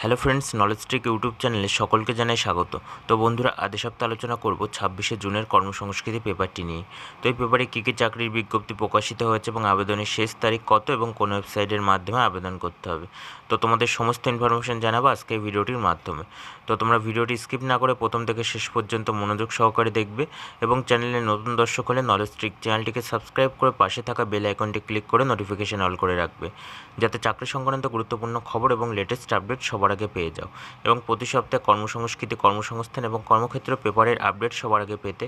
Hello friends knowledge tech YouTube চ্যানেলে সকলকে জানাই স্বাগত। তো বন্ধুরা, আজ সপ্তাহে আলোচনা করব ছাব্বিশে জুনের কর্মসংস্কৃতি পেপারটি নিয়ে। তো এই পেপারে কী কী চাকরির বিজ্ঞপ্তি প্রকাশিত হয়েছে এবং আবেদনের শেষ তারিখ কত এবং কোন ওয়েবসাইটের মাধ্যমে আবেদন করতে হবে? তো তোমাদের সমস্ত ইনফরমেশন জানাব আজকে ভিডিওটির মাধ্যমে। তো তোমরা ভিডিওটি স্কিপ না করে প্রথম থেকে শেষ পর্যন্ত মনোযোগ সহকারে দেখবে এবং চ্যানেলে নতুন দর্শক হলে নলেজ ট্রিক চ্যানেলটিকে সাবস্ক্রাইব করে পাশে থাকা বেল আইকনটি ক্লিক করে নোটিফিকেশন অল করে রাখবে। যাতে চাকরি সংক্রান্ত গুরুত্বপূর্ণ খবর এবং লেটেস্ট আপডেট সবার আগে পেয়ে যাও। এবং প্রতি সপ্তাহে কর্মসংস্কৃতি, কর্মসংস্থান এবং কর্মক্ষেত্র পেপারের আপডেট সবার আগে পেতে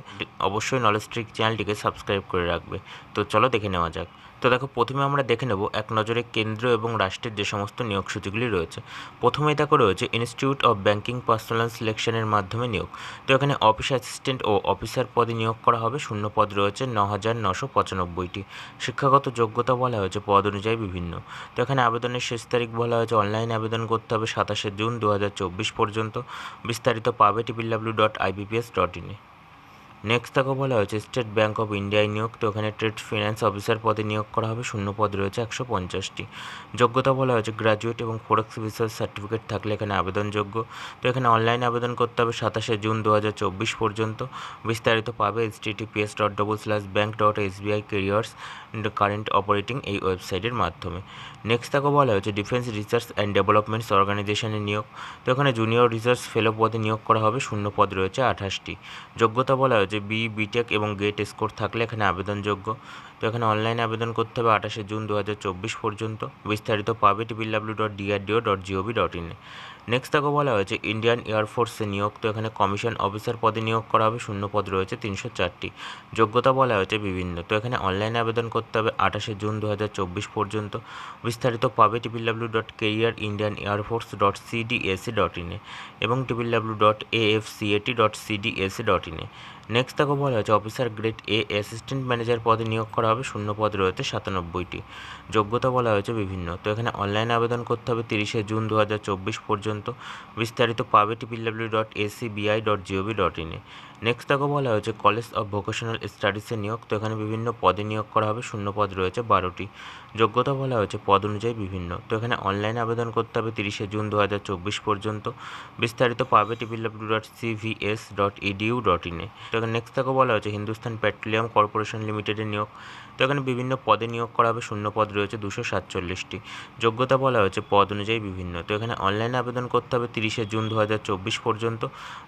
অবশ্যই নলেজ ট্রিক চ্যানেলটিকে সাবস্ক্রাইব করে রাখবে। তো চলো দেখে নেওয়া যাক। তো দেখো, প্রথমে আমরা দেখে নেব এক নজরে কেন্দ্র এবং রাষ্ট্রের যে সমস্ত নিয়োগ সূচিগুলি রয়েছে। প্রথমেই দেখো রয়েছে ইনস্টিটিউট অফ ব্যাংকিং পার্সোনাল সিলেকশনের মাধ্যমে নিয়োগ। তো এখানে অফিস অ্যাসিস্ট্যান্ট ও অফিসার পদে নিয়োগ করা হবে। শূন্য পদ রয়েছে ন হাজার নশো পঁচানব্বইটি। শিক্ষাগত যোগ্যতা বলা হয়েছে, পদ অনুযায়ী বিভিন্ন। তো এখানে আবেদনের শেষ তারিখ বলা হয়েছে অনলাইন আবেদন করতে হবে সাতাশে জুন দু হাজার চব্বিশ পর্যন্ত। বিস্তারিত পাবে টিপিডাব্লিউ ডট আইবিপিএস ডট ইনে নেক্সট তাকে বলা হয়েছে স্টেট ব্যাঙ্ক অফ ইন্ডিয়ায় নিয়োগ, তো এখানে ট্রেড ফিনান্স অফিসার পদে নিয়োগ করা হবে, শূন্য পদ রয়েছে একশো পঞ্চাশটি। যোগ্যতা বলা হয়েছে গ্র্যাজুয়েট এবং ফোরেক্স বিসিএস সার্টিফিকেট থাকলে এখানে আবেদনযোগ্য। তো এখানে অনলাইন আবেদন করতে হবে সাতাশে জুন দু হাজার চব্বিশ পর্যন্ত। বিস্তারিত পাবে H TTPS dot double slash bank dot SBI careers current operating এই ওয়েবসাইটের মাধ্যমে। নেক্সট তাকে বলা হয়েছে ডিফেন্স রিসার্চ অ্যান্ড ডেভেলপমেন্টস অর্গানাইজেশনের নিয়োগ। তো এখানে জুনিয়র রিসার্চ ফেলো পদে নিয়োগ করা হবে, শূন্য পদ রয়েছে আঠাশটি। যোগ্যতা বলা হয়েছে বি বিটেক এবং গেট স্কোর থাকলে এখানে আবেদনযোগ্য। তো এখানে অনলাইনে আবেদন করতে হবে আঠাশে জুন দু হাজার চব্বিশ পর্যন্ত। বিস্তারিত পাবে TPW dot DRDO dot GOV dot ইনে নেক্সট তাকে বলা হয়েছে ইন্ডিয়ান এয়ারফোর্সে নিয়োগ। তো এখানে কমিশন অফিসার পদে নিয়োগ করা হবে, শূন্য পদ রয়েছে তিনশো চারটি। যোগ্যতা বলা হয়েছে বিভিন্ন। তো এখানে অনলাইনে আবেদন করতে হবে আঠাশে জুন দু হাজার চব্বিশ পর্যন্ত। বিস্তারিত পাবে triple W dot career Indian air force dot CDAC dot ইনে এবং triple W dot A F AFCAT dot CDAC dot ইনে নেক্সট তাকে বলা হয়েছে officer grade A assistant manager পদে নিয়োগ করা হবে শূন্য পদ রয়েছে সাতানব্বইটি। যোগ্যতা বলা হয়েছে বিভিন্ন। তো এখানে অনলাইনে আবেদন করতে হবে তিরিশে জুন দু হাজার চব্বিশ পর্যন্ত। বিস্তারিত পাবে triple W dot ACBI dot GOV dot ইনে নেক্সট তাকে বলা হয়েছে কলেজ অফ ভোকেশনাল স্টাডিজে নিয়োগ, তো এখানে বিভিন্ন পদে নিয়োগ করা হবে, শূন্য পদ রয়েছে, বারোটি। যোগ্যতা বলা হয়েছে, পদ অনুযায়ী বিভিন্ন। তো এখানে অনলাইনে আবেদন করতে হবে তিরিশে জুন দু হাজার চব্বিশ পর্যন্ত। বিস্তারিত পাবে triple W dot CVS dot edu dot ইনে তো এখানে নেক্সট তাকে বলা হয়েছে হিন্দুস্তান পেট্রোলিয়াম কর্পোরেশন লিমিটেডের নিয়োগ। তো এখানে বিভিন্ন পদে নিয়োগ করা হবে, শূন্য পদ রয়েছে, দুশো সাতচল্লিশটি। যোগ্যতা বলা হয়েছে, পদ অনুযায়ী বিভিন্ন। তো এখানে অনলাইনে আবেদন করতে হবে তিরিশে জুন দু হাজার চব্বিশ পর্যন্ত।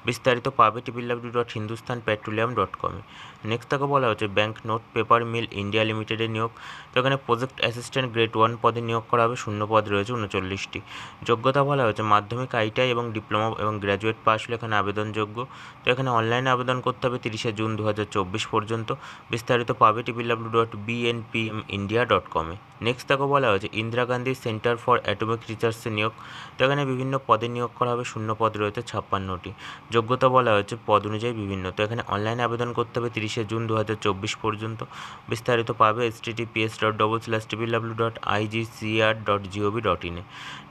বিস্তারিত পাবে triple W dot Hindustan petroleum dot কমে নেক্সট তাকে বলা হচ্ছে bank note paper mill India লিমিটেডের নিয়োগ। তো এখানে প্রজেক্ট অ্যাসিস্ট্যান্ট গ্রেড ওয়ান পদে নিয়োগ করা হবে, শূন্য পদ রয়েছে উনচল্লিশটি। যোগ্যতা বলা হয়েছে মাধ্যমিক আইটিআই এবং ডিপ্লোমা এবং গ্র্যাজুয়েট পাস হলে এখানে আবেদনযোগ্য। তো এখানে অনলাইনে আবেদন করতে হবে তিরিশে জুন দু হাজার চব্বিশ পর্যন্ত। বিস্তারিত পাবে triple W dot BNP India dot কমে নেক্সট তাকে বলা হয়েছে Indira Gandhi centre for atomic রিসার্চে নিয়োগ। তো এখানে বিভিন্ন পদে নিয়োগ করা হবে, শূন্য পদ রয়েছে ছাপ্পান্নটি। যোগ্যতা বলা হয়েছে পদ অনুযায়ী বিভিন্ন। তো এখানে অনলাইনে আবেদন করতে হবে তিরিশে জুন দু হাজার চব্বিশ পর্যন্ত। বিস্তারিত পাবে https dot double slash triple W dot IGCR dot GOV dot ইনে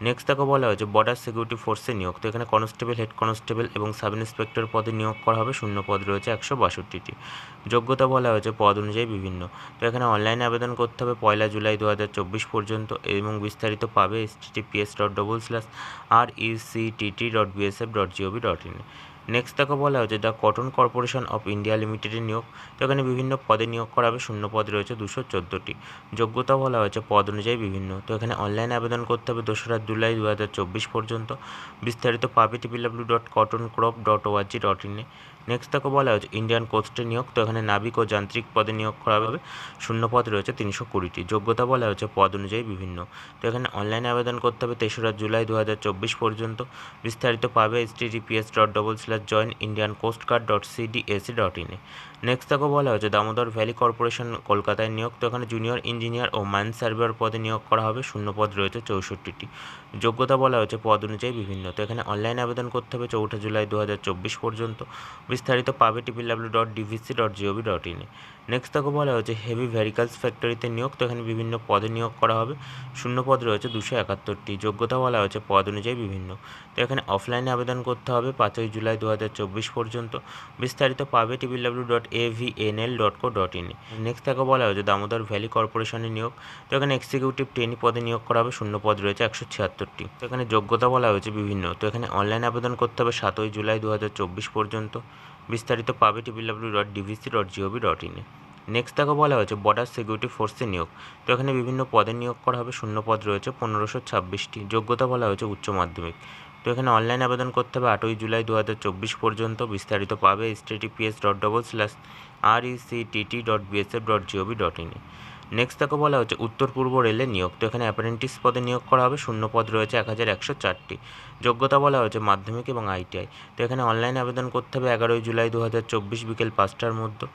নেক্সট তাকে বলা হয়েছে বর্ডার সিকিউরিটি ফোর্সে নিয়োগ। তো এখানে কনস্টেবল হেড কনস্টেবল এবং সাব ইন্সপেক্টর পদে নিয়োগ করা হবে, শূন্য পদ রয়েছে একশো বাষট্টিটি। যোগ্যতা বলা হয়েছে, পদ অনুযায়ী বিভিন্ন। তো এখানে অনলাইনে আবেদন করতে হবে পয়লা জুলাই দু হাজার চব্বিশ পর্যন্ত এবং বিস্তারিত পাবে S dot double slash R ECTT dot BSF dot GOV dot ইনে নেক্সট তাকে বলা হয়েছে, the cotton corporation of India লিমিটেডের নিয়োগ, তো এখানে বিভিন্ন পদে নিয়োগ করা হবে শূন্য পদ রয়েছে দুশো চোদ্দোটি। যোগ্যতা বলা হয়েছে পদ অনুযায়ী বিভিন্ন, তো এখানে অনলাইনে আবেদন করতে হবে দোসরা জুলাই দু হাজার চব্বিশ পর্যন্ত। বিস্তারিত পাবে triple W dot cotton crop dot ORG dot ইনে নেক্সট তাকে বলা হয়েছে ইন্ডিয়ান কোস্টে নিয়োগ। তো এখানে নাবিক ও যান্ত্রিক পদে নিয়োগ করা হবে। শূন্য পদ রয়েছে তিনশো কুড়িটি। যোগ্যতা বলা হয়েছে পদ অনুযায়ী বিভিন্ন। তো এখানে অনলাইনে আবেদন করতে হবে তেসরা জুলাই দু হাজার চব্বিশ পর্যন্ত। বিস্তারিত পাবে https dot double slash join Indian coast guard dot CDAC dot ইনে নেক্সট তাকে বলা হয়েছে, দামোদর ভ্যালি কর্পোরেশন, কলকাতায় নিয়োগ, তো এখানে জুনিয়র ইঞ্জিনিয়ার ও মাইন সার্ভেয়ার পদে নিয়োগ করা হবে শূন্য পদ রয়েছে চৌষট্টিটি। যোগ্যতা বলা হয়েছে পদ অনুযায়ী বিভিন্ন, তো এখানে অনলাইনে আবেদন করতে হবে চৌঠা জুলাই দু হাজার চব্বিশ পর্যন্ত। বিস্তারিত পাবে triple W dot DVC dot GOV dot ইনে নেক্সট তাকে বলা হয়েছে হেভি ভেহিকালস ফ্যাক্টরিতে নিয়োগ, তো এখানে বিভিন্ন পদে নিয়োগ করা হবে শূন্য পদ রয়েছে দুশো একাত্তরটি। যোগ্যতা বলা হয়েছে পদ অনুযায়ী বিভিন্ন, তো এখানে অফলাইনে আবেদন করতে হবে পাঁচই জুলাই দু হাজার চব্বিশ পর্যন্ত। বিস্তারিত পাবে triple W dot A V N L dot co dot in next তাকে বলা হয়েছে দামোদর ভ্যালি কর্পোরেশনের নিয়োগ, তো এখানে এক্সিকিউটিভ ট্রেনি পদে নিয়োগ করা হবে, শূন্য পদ রয়েছে একশো ছিয়াত্তরটি। তো এখানে যোগ্যতা বলা হয়েছে বিভিন্ন, তো এখানে অনলাইন আবেদন করতে হবে সাতই জুলাই দু হাজার চব্বিশ পর্যন্ত। বিস্তারিত পাবে triple W dot DVC dot GOV dot ইনে নেক্সট তাকে বলা হয়েছে বর্ডার সিকিউরিটি ফোর্সে নিয়োগ, তো এখানে বিভিন্ন পদে নিয়োগ করা হবে, শূন্য পদ রয়েছে পনেরোশো ছাব্বিশটি। যোগ্যতা বলা হয়েছে উচ্চ মাধ্যমিক। তো এখানে অনলাইন আবেদন করতে হবে আটই জুলাই দু হাজার চব্বিশ পর্যন্ত। বিস্তারিত পাবে https dot double slash R E C TT dot BSF dot GOV dot ইনে নেক্সট তাকে বলা হচ্ছে উত্তর পূর্ব রেলে নিয়োগ। তো এখানে অ্যাপ্রেন্টিস পদে নিয়োগ করা হবে, শূন্য পদ রয়েছে এক হাজার একশো চারটি। যোগ্যতা বলা হয়েছে মাধ্যমিক এবং আইটিআই তো এখানে অনলাইন আবেদন করতে হবে এগারোই জুলাই দু হাজার চব্বিশ বিকেল পাঁচটার মধ্যে।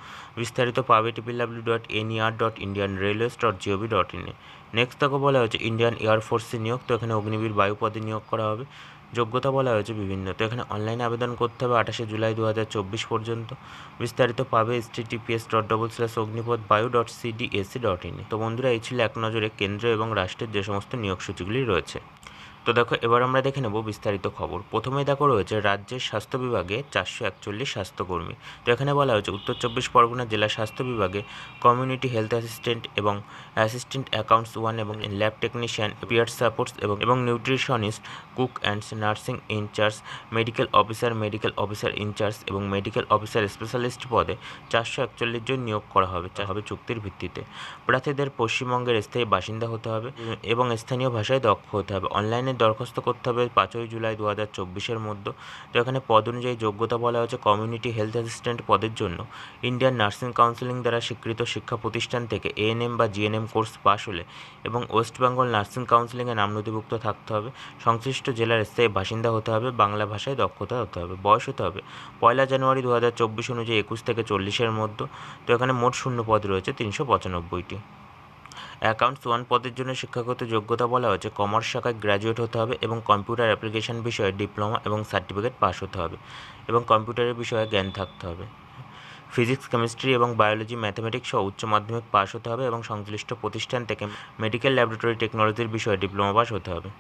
বিস্তারিত পাবে triple W dot NER dot Indian railways dot GOV dot ইনে নেক্সট তাকে বলা হয়েছে ইন্ডিয়ান এয়ারফোর্সে নিয়োগ। তো এখানে অগ্নিবীর বায়ু পদে নিয়োগ করা হবে। যোগ্যতা বলা হয়েছে বিভিন্ন। তো এখানে অনলাইনে আবেদন করতে হবে আঠাশে জুলাই দু হাজার চব্বিশ পর্যন্ত। বিস্তারিত পাবে https dot double slash Agnipath Vayu dot CDAC dot in তো বন্ধুরা, এই ছিল এক নজরে কেন্দ্র এবং রাষ্ট্রের যে সমস্ত নিয়োগ সূচিগুলি রয়েছে। তো দেখো এবার আমরা দেখে নেব বিস্তারিত খবর। প্রথমেই দেখো রয়েছে রাজ্যের স্বাস্থ্য বিভাগে চারশো একচল্লিশ স্বাস্থ্যকর্মী। তো এখানে বলা হয়েছে উত্তর চব্বিশ পরগনা জেলা স্বাস্থ্য বিভাগে কমিউনিটি হেলথ অ্যাসিস্ট্যান্ট এবং অ্যাসিস্ট্যান্ট অ্যাকাউন্টস ওয়ান এবং ল্যাব টেকনিশিয়ান পিয়ার সাপোর্টস এবং এবং nutritionist cook and nursing in charge medical officer medical officer in charge এবং মেডিকেল অফিসার স্পেশালিস্ট পদে চারশো একচল্লিশ জন নিয়োগ করা হবে যা হবে চুক্তির ভিত্তিতে। প্রার্থীদের পশ্চিমবঙ্গের স্থায়ী বাসিন্দা হতে হবে এবং স্থানীয় ভাষায় দক্ষ হতে হবে। অনলাইনে দরখাস্ত করতে হবে পাঁচই জুলাই দু হাজার চব্বিশের মধ্যে, তো এখানে পদ অনুযায়ী যোগ্যতা বলা হয়েছে কমিউনিটি হেলথ অ্যাসিস্ট্যান্ট পদের জন্য। ইন্ডিয়ান নার্সিং কাউন্সিলিং দ্বারা স্বীকৃত শিক্ষা প্রতিষ্ঠান থেকে এএনএম বা জিএনএম কোর্স পাশ হলে এবং ওয়েস্ট বেঙ্গল নার্সিং কাউন্সিলিংয়ে নাম নথিভুক্ত থাকতে হবে। সংশ্লিষ্ট জেলার স্থায়ী বাসিন্দা হতে হবে, বাংলা ভাষায় দক্ষতা হতে হবে, বয়স হতে হবে। পয়লা জানুয়ারি দু হাজার চব্বিশ অনুযায়ী একুশ থেকে চল্লিশের মধ্যে, তো এখানে মোট শূন্য পদ রয়েছে তিনশো পঁচানব্বইটি। অ্যাকাউন্টস ওয়ান পদের জন্য শিক্ষাগত যোগ্যতা বলা হয়েছে। কমার্স শাখায় গ্র্যাজুয়েট হতে হবে এবং কম্পিউটার অ্যাপ্লিকেশন বিষয়ে ডিপ্লোমা এবং সার্টিফিকেট পাস হতে হবে এবং কম্পিউটারের বিষয়ে জ্ঞান থাকতে হবে। ফিজিক্স কেমিস্ট্রি এবং বায়োলজি ম্যাথামেটিক্স সহ উচ্চ মাধ্যমিক পাস হতে হবে এবং সংশ্লিষ্ট প্রতিষ্ঠান থেকে মেডিকেল ল্যাবরেটরি টেকনোলজির বিষয়ে ডিপ্লোমা পাস হতে হবে।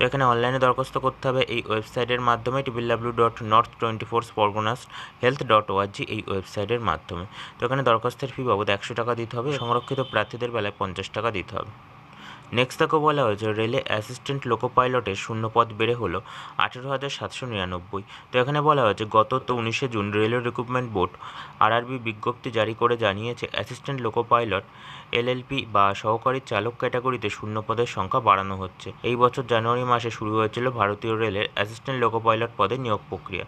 তো এখানে অনলাইনে দরখাস্ত করতে হবে। এই ওয়েবসাইটের মাধ্যমে triple W dot north twenty four Parganas health dot ORG এই ওয়েবসাইটের মাধ্যমে। তো এখানে দরখাস্তের ফি বাবদ একশো টাকা দিতে হবে। সংরক্ষিত প্রার্থীদের বেলায় পঞ্চাশ টাকা দিতে হবে। নেক্সট তাকে বলা হয়েছে রেলে অ্যাসিস্ট্যান্ট লোকো পাইলটের শূন্য পদ বেড়ে হলো আঠেরো হাজার সাতশো নিরানব্বই। তো এখানে বলা হয়েছে, গত তো উনিশে June railway recruitment board RRB বিজ্ঞপ্তি জারি করে জানিয়েছে অ্যাসিস্ট্যান্ট লোকো পাইলট এলএলপি বা সহকারী চালক ক্যাটাগরিতে শূন্য পদের সংখ্যা বাড়ানো হচ্ছে। এই বছর জানুয়ারি মাসে শুরু হয়েছিল ভারতীয় রেলের অ্যাসিস্ট্যান্ট লোকো পাইলট পদে নিয়োগ প্রক্রিয়া।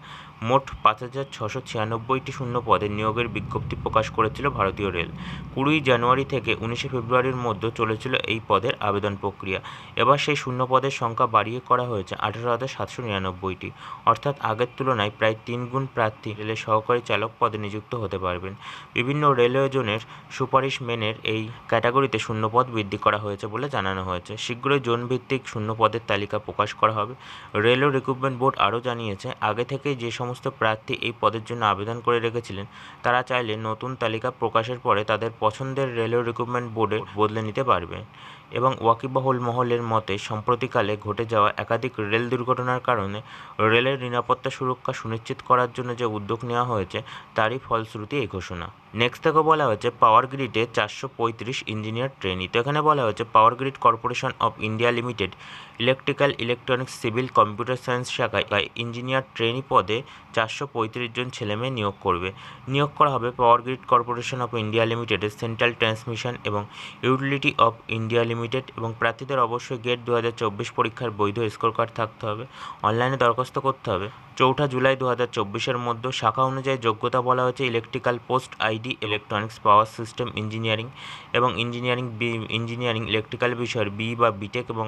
মোট পাঁচ হাজার ছশো ছিয়ানব্বইটি শূন্য পদে নিয়োগের বিজ্ঞপ্তি প্রকাশ করেছিল ভারতীয় রেল। কুড়ি জানুয়ারি থেকে উনিশে ফেব্রুয়ারির মধ্যে চলেছিল এই পদের আবেদন প্রক্রিয়া। এবার সেই শূন্য পদের সংখ্যা বাড়িয়ে করা হয়েছে আঠেরো হাজার সাতশো নিরানব্বইটি। অর্থাৎ আগের তুলনায় প্রায় তিন গুণ প্রার্থী রেলের সহকারী চালক পদে নিযুক্ত হতে পারবেন। বিভিন্ন রেলওয়ে জোনের সুপারিশ মেনের এই ক্যাটাগরিতে শূন্য পদ বৃদ্ধি করা হয়েছে বলে জানানো হয়েছে। শীঘ্রই জোনভিত্তিক শূন্য পদের তালিকা প্রকাশ করা হবে। রেলওয়ে রিক্রুটমেন্ট বোর্ড আরও জানিয়েছে, আগে থেকে যে সমস্ত প্রার্থী এই পদের জন্য আবেদন করে রেখেছিলেন, তারা চাইলে নতুন তালিকা প্রকাশের পরে তাদের পছন্দের রেলওয়ে রিক্রুটমেন্ট বোর্ডে বদলে নিতে পারবে এবং ওয়াকিবহুল মহলের মতে, সম্প্রতিকালে ঘটে যাওয়া একাধিক রেল দুর্ঘটনার কারণে রেলের নিরাপত্তা সুরক্ষা সুনিশ্চিত করার জন্য যে উদ্যোগ নেওয়া হয়েছে, তারই ফলশ্রুতি এই ঘোষণা। নেক্সট থেকে বলা হয়েছে, পাওয়ার গ্রিডে চারশো পঁয়ত্রিশ ইঞ্জিনিয়ার ট্রেনি। তো এখানে বলা হয়েছে, power grid corporation of India limited, electrical electronics civil computer science শাখায় ইঞ্জিনিয়ার ট্রেনি পদে চারশো পঁয়ত্রিশ জন ছেলেমেয়ে নিয়োগ করবে। নিয়োগ করা হবে power grid corporation of India লিমিটেডের সেন্ট্রাল ট্রান্সমিশন এবং ইউটিলিটি অফ ইন্ডিয়া লিমিটেড এবং প্রার্থীদের অবশ্যই গেট দু হাজার চব্বিশ পরীক্ষার বৈধ স্কোর কার্ড থাকতে হবে। অনলাইনে দরখাস্ত করতে হবে। চৌঠা জুলাই দু হাজার চব্বিশের মধ্যে শাখা অনুযায়ী যোগ্যতা বলা হয়েছে electrical post ID, electronics, power system, engineering এবং ইঞ্জিনিয়ারিং বি, ইঞ্জিনিয়ারিং ইলেকট্রিক্যাল বিষয়ের বি বা বিটেক এবং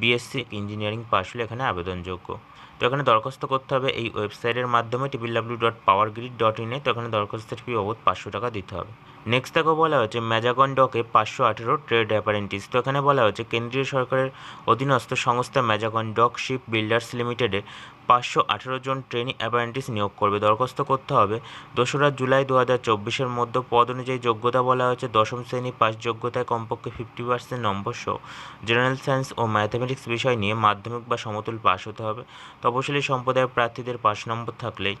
বিএসসি ইঞ্জিনিয়ারিং পাশ হলে এখানে আবেদনযোগ্য। তো এখানে দরখাস্ত করতে হবে এই ওয়েবসাইটের মাধ্যমে triple W dot power grid dot ইনে তো এখানে দরখাস্তের ফি বাবদ পাঁচশো টাকা দিতে হবে। নেক্সট দেখো বলা হয়েছে ম্যাজাগন ডকে পাঁচশো আঠেরো ট্রেড অ্যাপারেন্টিস তো এখানে বলা হয়েছে কেন্দ্রীয় সরকারের অধীনস্থ সংস্থা ম্যাজাগন ডক শিপ বিল্ডার্স লিমিটেডে পাঁচশো আঠেরো জন ট্রেনিং অ্যাপারেন্টিস নিয়োগ করবে। দরখাস্ত করতে হবে দোসরা জুলাই দু হাজার চব্বিশের মধ্যে পদ অনুযায়ী যোগ্যতা বলা হয়েছে। দশম শ্রেণি পাস যোগ্যতায় কমপক্ষে ফিফটি পার্সেন্ট নম্বর সহ জেনারেল সায়েন্স ও ম্যাথামেটিক্স বিষয় নিয়ে মাধ্যমিক বা সমতুল পাস হতে হবে। তপশিলি সম্প্রদায়ের প্রার্থীদের পাস নম্বর থাকলেই।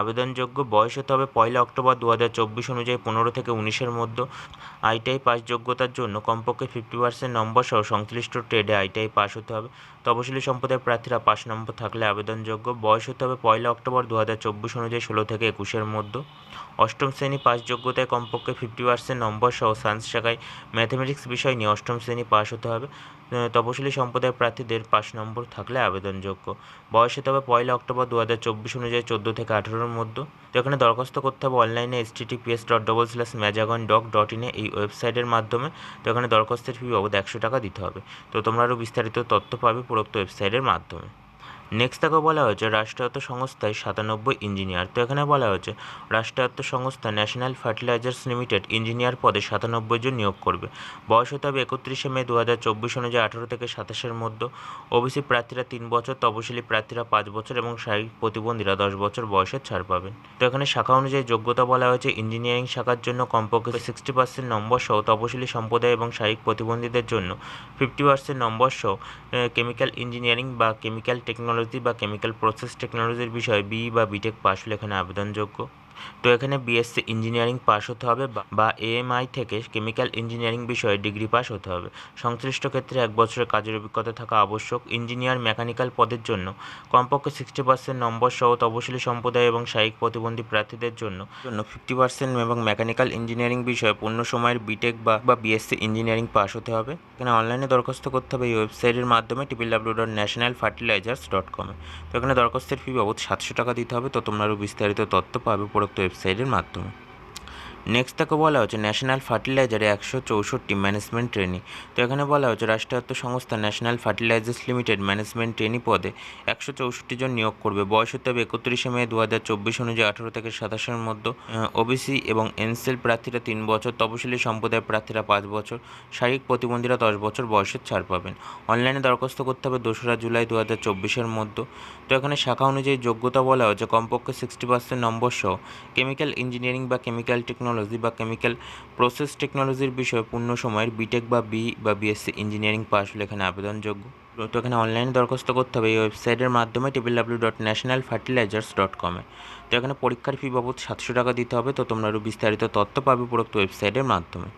আবেদনযোগ্য বয়স হতে হবে পয়লা অক্টোবর দু হাজার চব্বিশ অনুযায়ী পনেরো থেকে উনিশের মধ্যে। আইটিআই পাস যোগ্যতার জন্য কমপক্ষে ফিফটি পার্সেন্ট নম্বর সহ সংশ্লিষ্ট ট্রেডে আইটিআই পাস হতে হবে। তপশিলি সম্প্রদায়ের প্রার্থীরা পাঁচ নম্বর থাকলে আবেদনযোগ্য। বয়স হতে হবে পয়লা অক্টোবর দু হাজার চব্বিশ অনুযায়ী ষোলো থেকে একুশের মধ্যে। অষ্টম শ্রেণি পাস যোগ্যতায় কমপক্ষে ফিফটি পার্সেন্ট নম্বর সহ সায়েন্স শাখায় ম্যাথামেটিক্স বিষয় নিয়ে অষ্টম শ্রেণি পাস হতে হবে। তপশিলি সম্প্রদায়ের প্রার্থীদের পাঁচ নম্বর থাকলে আবেদনযোগ্য। বয়স হতে হবে পয়লা অক্টোবর দু হাজার চব্বিশ অনুযায়ী চোদ্দ থেকে আঠেরোর মধ্যে। তো এখানে দরখাস্ত করতে হবে অনলাইনে https dot double slash Mazagon dock dot ইনে এই ওয়েবসাইটের মাধ্যমে। তো এখানে দরখাস্তের ফি বাবদ একশো টাকা দিতে হবে। তো তোমরা আরও বিস্তারিত তথ্য পাবে উপরোক্ত ওয়েবসাইটের মাধ্যমে। নেক্সট তাকে বলা হয়েছে রাষ্ট্রায়ত্ত সংস্থায় সাতানব্বই ইঞ্জিনিয়ার তো এখানে বলা হয়েছে, রাষ্ট্রায়ত্ত সংস্থা ন্যাশনাল ফার্টিলাইজার্স লিমিটেড ইঞ্জিনিয়ার পদে সাতানব্বই জন নিয়োগ করবে। বয়স হতে হবে একত্রিশে মে দু হাজার চব্বিশ অনুযায়ী আঠারো থেকে সাতাশের মধ্যে। ওবিসি প্রার্থীরা তিন বছর, তপশিলি প্রার্থীরা পাঁচ বছর এবং শারীরিক প্রতিবন্ধীরা দশ বছর বয়সের ছাড় পাবেন। তো এখানে শাখা অনুযায়ী যোগ্যতা বলা হয়েছে ইঞ্জিনিয়ারিং শাখার জন্য কমপক্ষে সিক্সটি পার্সেন্ট নম্বর সহ তপশিলি সম্প্রদায় এবং শারীরিক প্রতিবন্ধীদের জন্য ফিফটি পার্সেন্ট নম্বর সহ কেমিক্যাল ইঞ্জিনিয়ারিং বা কেমিক্যাল টেকনোলজি বা কেমিক্যাল প্রসেস টেকনোলজির বিষয়ে বি বা বিটেক পাশ হলে এখানে আবেদনযোগ্য। তো এখানে বিএসসি ইঞ্জিনিয়ারিং পাস হতে হবে বা এএমআই থেকে কেমিক্যাল ইঞ্জিনিয়ারিং বিষয়ে ডিগ্রি পাস হতে হবে। সংশ্লিষ্ট ক্ষেত্রে এক বছরের কাজের অভিজ্ঞতা থাকা আবশ্যক। ইঞ্জিনিয়ার মেকানিক্যাল পদের জন্য কমপক্ষে সিক্সটি পার্সেন্ট নম্বর সহ তপশিলি সম্প্রদায় এবং শারীরিক প্রতিবন্ধী প্রার্থীদের জন্য জন্য ফিফটি পার্সেন্ট এবং মেকানিক্যাল ইঞ্জিনিয়ারিং বিষয়ে পূর্ণ সময়ের বিটেক বা বা বিএসসি ইঞ্জিনিয়ারিং পাস হতে হবে। এখানে অনলাইনে দরখাস্ত করতে হবে। এই ওয়েবসাইটের মাধ্যমে triple W dot national fertilizers dot কমে তো এখানে দরখাস্তের ফি বাবদ সাতশো টাকা দিতে হবে। তো তোমরা আরও বিস্তারিত তথ্য পাবে। উপরোক্ত ওয়েবসাইটের মাধ্যমে। নেক্সট তাকে বলা হচ্ছে ন্যাশনাল ফার্টিলাইজারে একশো চৌষট্টি ম্যানেজমেন্ট ট্রেনি তো এখানে বলা হচ্ছে রাষ্ট্রায়ত্ত সংস্থা national fertilizers limited management trainee পদে একশো চৌষট্টি জন নিয়োগ করবে। বয়স হতে হবে একত্রিশে মে দু হাজার চব্বিশ অনুযায়ী আঠারো থেকে সাতাশের মধ্যে। ওবিসি এবং এনসেল প্রার্থীরা তিন বছর, তপশিলি সম্প্রদায়ের প্রার্থীরা পাঁচ বছর। শারীরিক প্রতিবন্ধীরা দশ বছর বয়সের ছাড় পাবেন। অনলাইনে দরখাস্ত করতে হবে দোসরা জুলাই দু হাজার চব্বিশের মধ্যে। তো এখানে শাখা অনুযায়ী যোগ্যতা বলা হচ্ছে কমপক্ষে সিক্সটি পার্সেন্ট নম্বর সহ। কেমিক্যাল ইঞ্জিনিয়ারিং বা কেমিক্যাল টেকনোলজি বা কেমিক্যাল প্রসেস টেকনোলজির বিষয়ে পূর্ণ সময়ের বিটেক বা বি বা বিএসসি ইঞ্জিনিয়ারিং পাস হলে এখানে আবেদনযোগ্য। তো এখানে অনলাইনে দরখাস্ত করতে হবে। এই ওয়েবসাইটের মাধ্যমে triple W dot national fertilizers dot কমে তো এখানে পরীক্ষার ফি বাবদ সাতশো টাকা দিতে হবে। তো তোমরা আরও বিস্তারিত তথ্য পাবে উপরোক্ত ওয়েবসাইটের মাধ্যমে।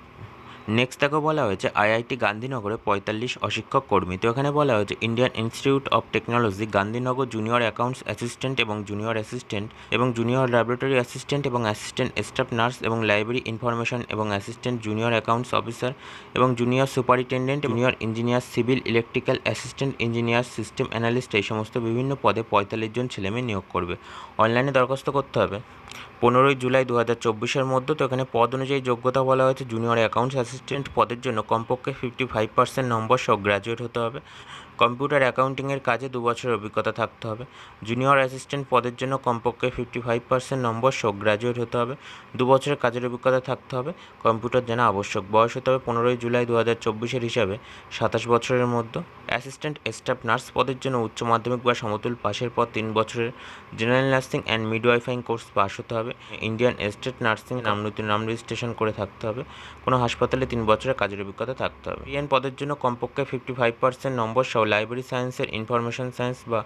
নেক্সট তাকে বলা হয়েছে আইআইটি গান্ধীনগরে পঁয়তাল্লিশ অশিক্ষক কর্মী। তো এখানে বলা হয়েছে Indian institute of technology, Gandhinagar junior accounts assistant এবং জুনিয়র অ্যাসিস্ট্যান্ট এবং জুনিয়র ল্যাবরেটরি অ্যাসিস্ট্যান্ট এবং অ্যাসিস্ট্যান্ট স্টাফ নার্স এবং লাইব্রেরি ইনফরমেশন এবং অ্যাসিস্ট্যান্ট জুনিয়র অ্যাকাউন্টস অফিসার এবং junior superintendent junior engineer, civil electrical assistant, engineer, system analyst এই সমস্ত বিভিন্ন পদে পঁয়তাল্লিশ জন ছেলেমেয়ে নিয়োগ করবে। অনলাইনে দরখাস্ত করতে হবে। পনেরোই জুলাই দু হাজার চব্বিশের মধ্যে তো এখানে পদ অনুযায়ী যোগ্যতা বলা হয়েছে জুনিয়র অ্যাকাউন্টস অ্যাসিস্ট্যান্ট পদের জন্য। কমপক্ষে ফিফটি ফাইভ পার্সেন্ট নম্বর সহ গ্র্যাজুয়েট হতে হবে। কম্পিউটার অ্যাকাউন্টিংয়ের কাজে দু বছরের অভিজ্ঞতা থাকতে হবে। জুনিয়র অ্যাসিস্ট্যান্ট পদের জন্য কমপক্ষে ফিফটি ফাইভ পার্সেন্ট নম্বর সহ গ্র্যাজুয়েট হতে হবে। দু বছরের কাজের অভিজ্ঞতা থাকতে হবে। কম্পিউটার জানা আবশ্যক। বয়স হতে হবে পনেরোই জুলাই দু হাজার চব্বিশের হিসাবে সাতাশ বছরের মধ্যে। অ্যাসিস্ট্যান্ট, স্টাফ, নার্স পদের জন্য উচ্চ মাধ্যমিক বা সমতুল পাশের পর তিন বছরের। General nursing and midwifery course pass হতে হবে। ইন্ডিয়ান স্টেট নার্সিং নাম নতুন নাম রেজিস্ট্রেশন করে থাকতে হবে। কোনো হাসপাতালে তিন বছরের কাজের অভিজ্ঞতা থাকতে হবে। ইন্ডিয়ান পদের জন্য কমপক্ষে ফিফটি ফাইভ পার্সেন্ট নম্বর সহ লাইব্রেরি সায়েন্সের ইনফরমেশন সায়েন্স বা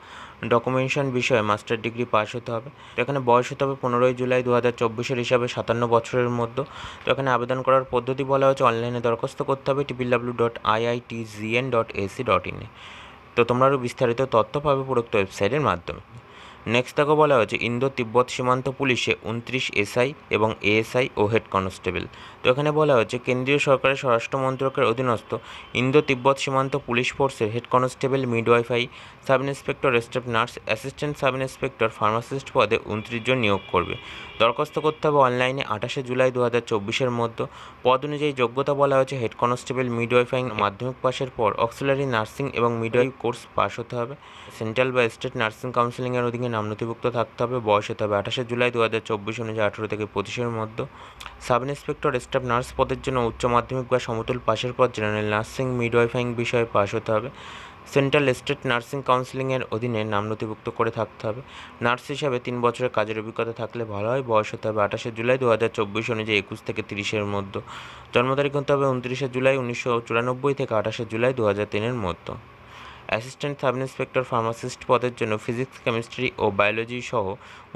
ডকুমেন্টেশন বিষয়ে মাস্টার ডিগ্রি পাস হতে হবে। তো এখানে বয়স হতে হবে পনেরোই জুলাই দু হাজার চব্বিশের হিসাবে সাতান্ন বছরের মধ্যে। তো এখানে আবেদন করার পদ্ধতি বলা হয়েছে, অনলাইনে দরখাস্ত করতে হবে triple W dot IIT GN dot AC dot ইনে তো তোমরা আরও বিস্তারিত তথ্য পাবে উপরোক্ত ওয়েবসাইটের মাধ্যমে। নেক্সট তাকে বলা হয়েছে, ইন্দো তিব্বত সীমান্ত পুলিশে উনত্রিশ এসআই এবং এএসআই ও হেড কনস্টেবল। তো এখানে বলা হয়েছে, কেন্দ্রীয় সরকারের স্বরাষ্ট্র মন্ত্রকের অধীনস্থ ইন্দো তিব্বত সীমান্ত পুলিশ ফোর্সের head constable midwife sub inspector staff nurse, assistant sub inspector pharmacist পদে উনত্রিশ জন নিয়োগ করবে। দরখাস্ত করতে হবে অনলাইনে আঠাশে জুলাই দু হাজার চব্বিশের মধ্যে। পদ অনুযায়ী যোগ্যতা বলা হয়েছে, হেড কনস্টেবল মিডওয়াইফাইং মাধ্যমিক পাশের পর অক্সিলারি নার্সিং এবং মিডওয়াইফ কোর্স পাস হতে হবে। সেন্ট্রাল বা স্টেট নার্সিং কাউন্সিলিংয়ের অধীনে নাম নথিভুক্ত থাকতে হবে। বয়স হতে হবে আঠাশে জুলাই দু হাজার চব্বিশ অনুযায়ী আঠেরো থেকে পঁচিশের মধ্যে। সাব ইন্সপেক্টর স্টাফ নার্স পদের জন্য উচ্চ মাধ্যমিক বা সমতুল পাশের পর জেনারেল নার্সিং মিডওয়াইফাইং বিষয়ে পাশ হতে হবে। সেন্ট্রাল স্টেট নার্সিং কাউন্সিলিংয়ের অধীনে নাম নথিভুক্ত করে থাকতে হবে। নার্স হিসাবে তিন বছরের কাজের অভিজ্ঞতা থাকলে ভালো হয়, বয়স হতে হবে আঠাশে জুলাই দু হাজার চব্বিশ অনুযায়ী একুশ থেকে তিরিশের মধ্যে। জন্ম তারিখ হতে হবে উনত্রিশে জুলাই উনিশশো চুরানব্বই থেকে আঠাশে জুলাই দু হাজার তিনের মধ্যে। অ্যাসিস্ট্যান্ট সাব ইন্সপেক্টর ফার্মাসিস্ট পদের জন্য ফিজিক্স, কেমিস্ট্রি ও বায়োলজি সহ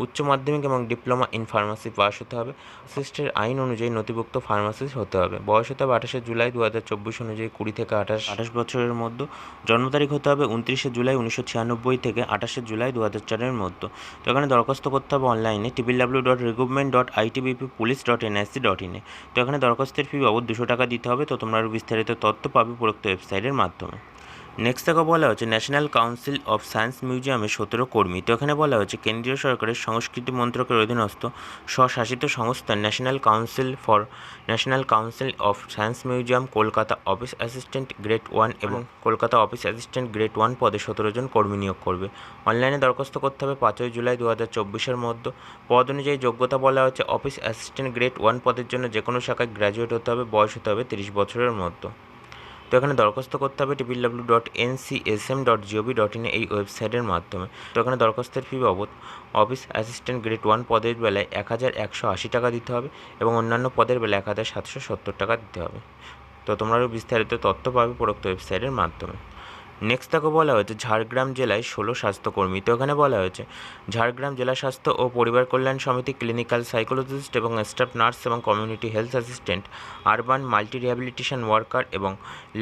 উচ্চ মাধ্যমিক এবং ডিপ্লোমা ইন ফার্মাসি পাস হতে হবে। ফার্মাসিস্টের আইন অনুযায়ী নথিভুক্ত ফার্মাসিস্ট হতে হবে। বয়স হতে হবে আঠাশে জুলাই দু হাজার চব্বিশ অনুযায়ী কুড়ি থেকে আঠাশ আঠাশ বছরের মধ্যে। জন্ম তারিখ হতে হবে উনত্রিশে জুলাই উনিশশো ছিয়ানব্বই থেকে আঠাশে জুলাই দু হাজার চারের মধ্যে। তো এখানে দরখাস্ত করতে হবে অনলাইনে triple W dot recruitment dot ITBP police dot NIC dot ইনে তো এখানে দরখাস্তের ফি বাবদ দুশো টাকা দিতে হবে। তো তোমরা আরও বিস্তারিত তথ্য পাবে উপরোক্ত ওয়েবসাইটের মাধ্যমে। নেক্সট থেকে বলা হচ্ছে ন্যাশনাল কাউন্সিল অফ সায়েন্স মিউজিয়ামে সতেরো কর্মী। তো এখানে বলা হচ্ছে কেন্দ্রীয় সরকারের সংস্কৃতি মন্ত্রকের অধীনস্থ স্বশাসিত সংস্থা national council for national council of science museum Kolkata office assistant grade one এবং Kolkata office assistant grade one পদে সতেরো জন কর্মী নিয়োগ করবে। অনলাইনে দরখাস্ত করতে হবে পাঁচই জুলাই দু হাজার চব্বিশের মধ্যে। পদ অনুযায়ী যোগ্যতা বলা হচ্ছে অফিস অ্যাসিস্ট্যান্ট গ্রেড ওয়ান পদের জন্য যে কোনো শাখায় গ্র্যাজুয়েট হতে হবে, বয়স হতে হবে তিরিশ বছরের মধ্যে। তো এখানে দরখাস্ত করতে হবে triple W dot N C S M dot GOV dot in এই ওয়েবসাইটের মাধ্যমে। তো এখানে দরখাস্তের ফি বাবদ অফিস অ্যাসিস্ট্যান্ট গ্রেড ওয়ান পদের বেলায় এক হাজার একশো আশি টাকা দিতে হবে এবং অন্যান্য পদের বেলায় এক হাজার সাতশো সত্তর টাকা দিতে হবে। তো তোমরা আরও বিস্তারিত তথ্য পাবে উপরোক্ত ওয়েবসাইটের মাধ্যমে। নেক্সট তাকে বলা হয়েছে ঝাড়গ্রাম জেলায় ষোলো স্বাস্থ্যকর্মী। তো এখানে বলা হয়েছে, ঝাড়গ্রাম জেলা স্বাস্থ্য ও পরিবার কল্যাণ সমিতি ক্লিনিক্যাল সাইকোলজিস্ট এবং স্টাফ নার্স এবং community health assistant urban multi rehabilitation worker এবং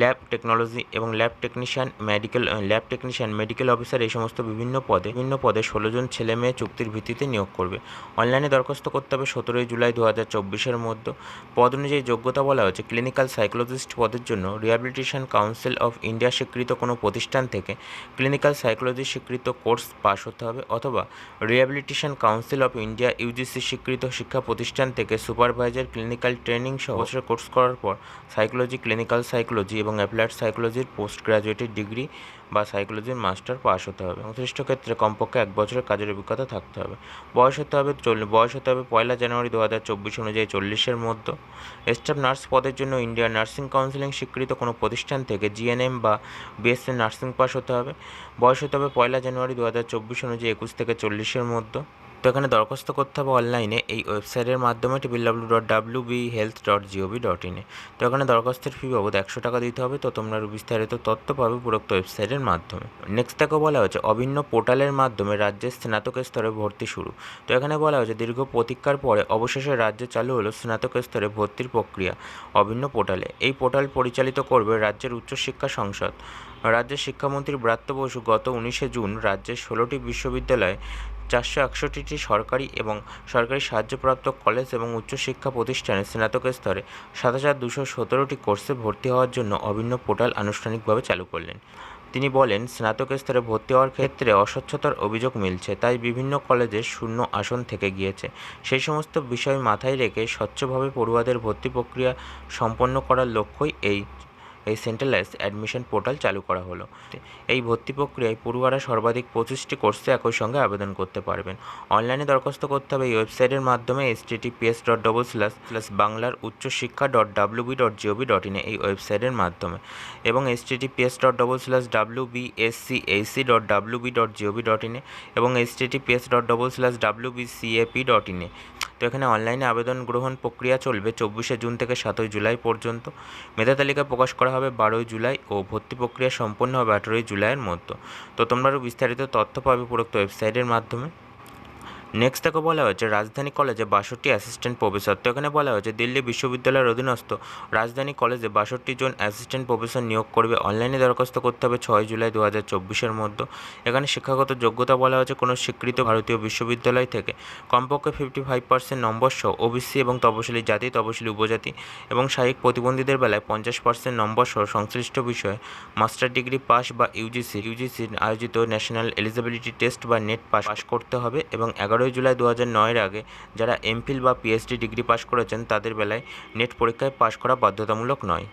ল্যাব টেকনোলজি এবং lab technician medical lab technician medical officer এই সমস্ত বিভিন্ন পদে বিভিন্ন পদে ষোলো জন ছেলে মেয়ে চুক্তির ভিত্তিতে নিয়োগ করবে। অনলাইনে দরখাস্ত করতে হবে সতেরোই জুলাই দু হাজার চব্বিশের মধ্যে। পদ অনুযায়ী যোগ্যতা বলা হয়েছে ক্লিনিক্যাল সাইকোলজিস্ট পদের জন্য রিহ্যাবিলিটেশন কাউন্সিল অফ ইন্ডিয়া স্বীকৃত কোনো প্রতিষ্ঠান থেকে ক্লিনিক্যাল সাইকোলজি স্বীকৃত কোর্স পাস হতে হবে অথবা rehabilitation council of India UGC স্বীকৃত শিক্ষা প্রতিষ্ঠান থেকে সুপারভাইজার ক্লিনিক্যাল ট্রেনিং সহ বছরের কোর্স করার পর সাইকোলজি ক্লিনিক্যাল সাইকোলজি এবং অ্যাপ্লাইড সাইকোলজির পোস্ট গ্রাজুয়েটের ডিগ্রি বা সাইকোলজির মাস্টার পাস হতে হবে সংশ্লিষ্ট ক্ষেত্রে কমপক্ষে এক বছরের কাজের অভিজ্ঞতা থাকতে হবে। বয়স হতে হবে বয়স হতে হবে পয়লা জানুয়ারি দু হাজার চব্বিশ অনুযায়ী চল্লিশের মধ্যে। স্টাফ নার্স পদের জন্য ইন্ডিয়ান নার্সিং কাউন্সিলিং স্বীকৃত কোনো প্রতিষ্ঠান থেকে জিএনএম বা বিএসসি নার্সিং পাস হতে হবে। বয়স হতে হবে পয়লা জানুয়ারি দু হাজার চব্বিশ অনুযায়ী একুশ থেকে চল্লিশের মধ্যে। তো এখানে দরখাস্ত করতে হবে অনলাইনে, এই ওয়েবসাইটের মাধ্যমে triple W dot W B health dot GOV dot ইনে তো এখানে দরখাস্তের ফি বাবদ একশো টাকা দিতে হবে, তো তোমরা বিস্তারিত তথ্য পাবে উপরোক্ত ওয়েবসাইটের মাধ্যমে। নেক্সট থেকে বলা হয়েছে, অভিন্ন পোর্টালের মাধ্যমে রাজ্যের স্নাতক স্তরে ভর্তি শুরু। তো এখানে বলা হয়েছে, দীর্ঘ প্রতীক্ষার পরে অবশেষে রাজ্যে চালু হলো স্নাতক স্তরে ভর্তির প্রক্রিয়া, অভিন্ন পোর্টালে। এই পোর্টাল পরিচালিত করবে রাজ্যের উচ্চশিক্ষা সংসদ। রাজ্যের শিক্ষামন্ত্রী ব্রাত্য বসু গত উনিশে জুন রাজ্যের ষোলোটি বিশ্ববিদ্যালয়ে চারশো একষট্টিটি সরকারি এবং সরকারি সাহায্যপ্রাপ্ত কলেজ এবং উচ্চশিক্ষা প্রতিষ্ঠানে স্নাতক স্তরে সাত হাজার দুশো সতেরোটি কোর্সে ভর্তি হওয়ার জন্য অভিন্ন পোর্টাল আনুষ্ঠানিকভাবে চালু করলেন। তিনি বলেন স্নাতক স্তরে ভর্তি হওয়ার ক্ষেত্রে অস্বচ্ছতার অভিযোগ মিলছে, তাই বিভিন্ন কলেজে শূন্য আসন থেকে গিয়েছে। সেই সমস্ত বিষয় মাথায় রেখে স্বচ্ছভাবে পড়ুয়াদের ভর্তি প্রক্রিয়া সম্পন্ন করার লক্ষ্যই এই এই সেন্ট্রালাইজ অ্যাডমিশন পোর্টাল চালু করা হলো। এই ভর্তি প্রক্রিয়ায় পড়ুয়ারা সর্বাধিক পঁচিশটি কোর্সে একই সঙ্গে আবেদন করতে পারবেন। অনলাইনে দরখাস্ত করতে হবে এই ওয়েবসাইটের মাধ্যমে https dot double slash slash বাংলার উচ্চশিক্ষা dot WB dot GOV dot ইনে এই ওয়েবসাইটের মাধ্যমে এবং https dot double slash W B S C HC dot WB dot GOV dot ইনে এবং https dot double slash W B C CAP dot ইনে তো এখানে অনলাইনে আবেদন গ্রহণ প্রক্রিয়া চলবে চব্বিশে জুন থেকে সাতই জুলাই পর্যন্ত। মেধা তালিকা প্রকাশ করা হবে বারোই জুলাই ও ভর্তি প্রক্রিয়া সম্পন্ন হবে আঠেরোই জুলাইয়ের মধ্যে। তো তোমরা আরও বিস্তারিত তথ্য পাবে উপরোক্ত ওয়েবসাইটের মাধ্যমে। নেক্সট তাকে বলা হয়েছে, রাজধানী কলেজে বাষট্টি অ্যাসিস্ট্যান্ট প্রফেসর তো এখানে বলা হয়েছে, দিল্লি বিশ্ববিদ্যালয়ের অধীনস্থ রাজধানী কলেজে বাষট্টি জন অ্যাসিস্ট্যান্ট প্রফেসর নিয়োগ করবে। অনলাইনে দরখাস্ত করতে হবে ছয় জুলাই দু হাজার চব্বিশের মধ্যে। এখানে শিক্ষাগত যোগ্যতা বলা হয়েছে, কোনো স্বীকৃত ভারতীয় বিশ্ববিদ্যালয় থেকে। কমপক্ষে ফিফটি ফাইভ পার্সেন্ট নম্বর সহ ওবিসি এবং তপশিলি জাতি, তপশিলি উপজাতি এবং শারীরিক প্রতিবন্ধীদের বেলায় পঞ্চাশ পার্সেন্ট নম্বর সহ সংশ্লিষ্ট বিষয়ে মাস্টার ডিগ্রি পাস বা ইউজিসি ইউজিসির আয়োজিত ন্যাশনাল এলিজিবিলিটি টেস্ট বা নেট পাস করতে হবে এবং এগারোই জুলাই দু হাজার নয়ের আগে যারা এমফিল বা পিএইচডি ডিগ্রি পাস করেছেন, তাদের বেলায় নেট পরীক্ষায় পাশ করা বাধ্যতামূলক নয়।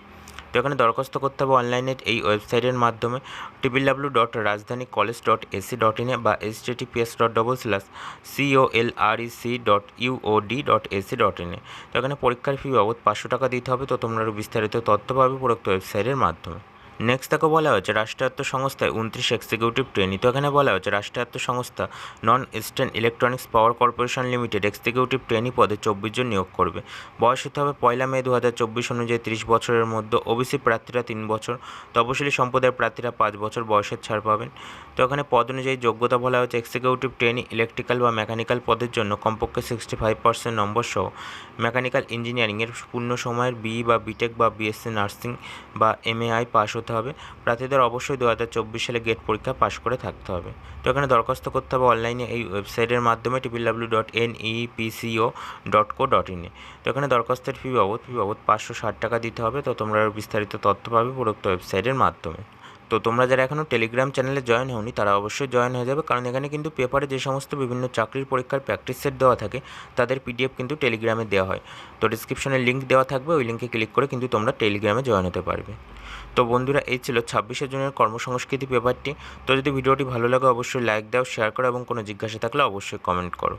তো এখানে দরখাস্ত করতে হবে অনলাইনে এই ওয়েবসাইটের মাধ্যমে triple W dot Rajdhani college dot AC dot ইনে বা https dot double slash CO L R E C dot UOD dot AC dot ইনে তো এখানে পরীক্ষার ফি বাবদ পাঁচশো টাকা দিতে হবে। তো তোমরা বিস্তারিত তথ্য পাবে উপরোক্ত ওয়েবসাইটের মাধ্যমে। নেক্সট তাকে বলা হয়েছে রাষ্ট্রায়ত্ত সংস্থায় উনত্রিশ এক্সিকিউটিভ ট্রেনি। তো এখানে বলা হয়েছে রাষ্ট্রায়ত্ত সংস্থা নন eastern electronics power corporation limited executive trainee পদে চব্বিশ জন নিয়োগ করবে। বয়স হতে হবে পয়লা মে দু হাজার চব্বিশ অনুযায়ী তিরিশ বছরের মধ্যে। ওবিসি প্রার্থীরা তিন বছর। তপশিলি সম্প্রদায়ের প্রার্থীরা পাঁচ বছর বয়সের ছাড় পাবেন। তো এখানে পদ অনুযায়ী যোগ্যতা বলা হয়েছে এক্সিকিউটিভ ট্রেনি ইলেকট্রিক্যাল বা মেকানিক্যাল পদের জন্য কমপক্ষে সিক্সটি ফাইভ পার্সেন্ট নম্বর সহ। মেকানিক্যাল ইঞ্জিনিয়ারিংয়ের পূর্ণ সময়ের বি বা বিটেক বা বিএসসি নার্সিং বা এম এমএআই পাস হতে হবে। প্রার্থীদের অবশ্যই দু হাজার চব্বিশ সালে গেট পরীক্ষা পাশ করে থাকতে হবে। তো এখানে দরখাস্ত করতে হবে অনলাইনে এই ওয়েবসাইটের মাধ্যমে triple W dot N EPCO dot co dot ইনে তো এখানে দরখাস্তের ফি বাবদ ফি বাবদ পাঁচশো ষাট টাকা দিতে হবে। তো তোমরা বিস্তারিত তথ্য পাবে উপরোক্ত ওয়েবসাইটের মাধ্যমে। তো তোমরা যারা এখনও টেলিগ্রাম চ্যানেলে জয়েন হওনি, তারা অবশ্যই জয়েন হয়ে যাবে। কারণ এখানে কিন্তু পেপারে যে সমস্ত বিভিন্ন চাকরির পরীক্ষার প্র্যাকটিস সেট দেওয়া থাকে, তাদের পিডিএফ কিন্তু টেলিগ্রামে দেওয়া হয়। তো ডিসক্রিপশনে লিঙ্ক দেওয়া থাকবে। ওই লিঙ্কে ক্লিক করে কিন্তু তোমরা টেলিগ্রামে জয়েন হতে পারবে। তো বন্ধুরা, এই ছিল ছাব্বিশে জুনের কর্মসংস্কৃতি পেপারটি। তো যদি ভিডিওটি ভালো লাগে, অবশ্যই লাইক দাও শেয়ার করো এবং কোনো জিজ্ঞাসা থাকলে অবশ্যই কমেন্ট করো।